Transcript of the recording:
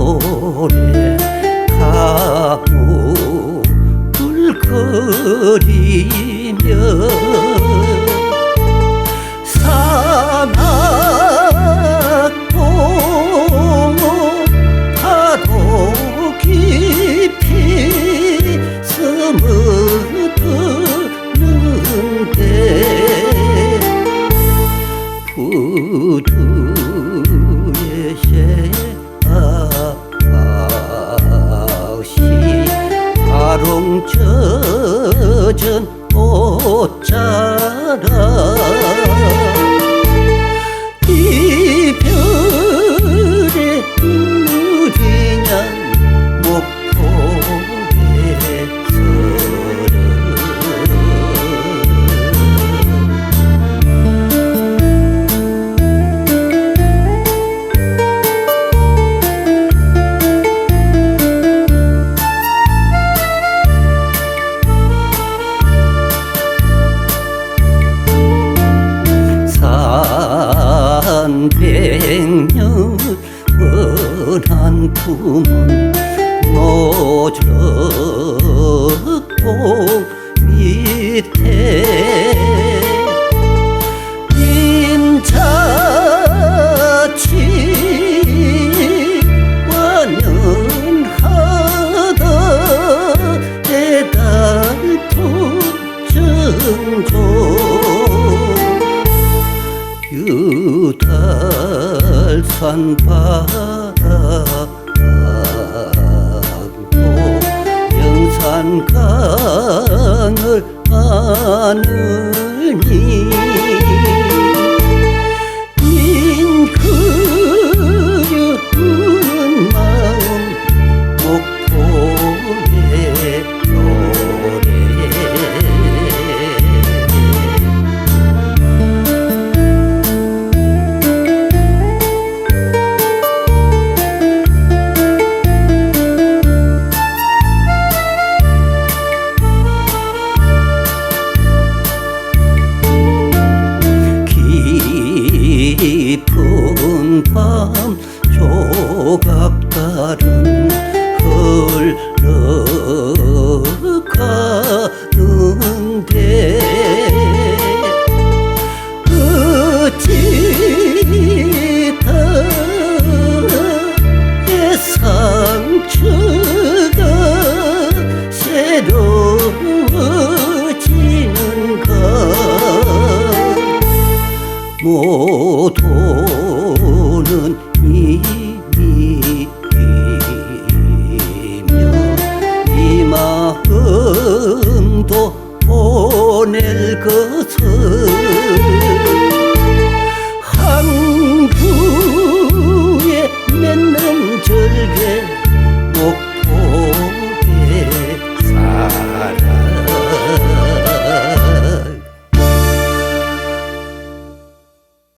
노래 가고 울거리며 젖은 꽃자라 한 백년 은한 품은 노적봉 밑에 임자치 원연하다 대달토 증조 you 달산 바람도 영산강을 아느니 조각다른 흘러가는데 어찌 다의 상처가 새로워지는가? 모도는 이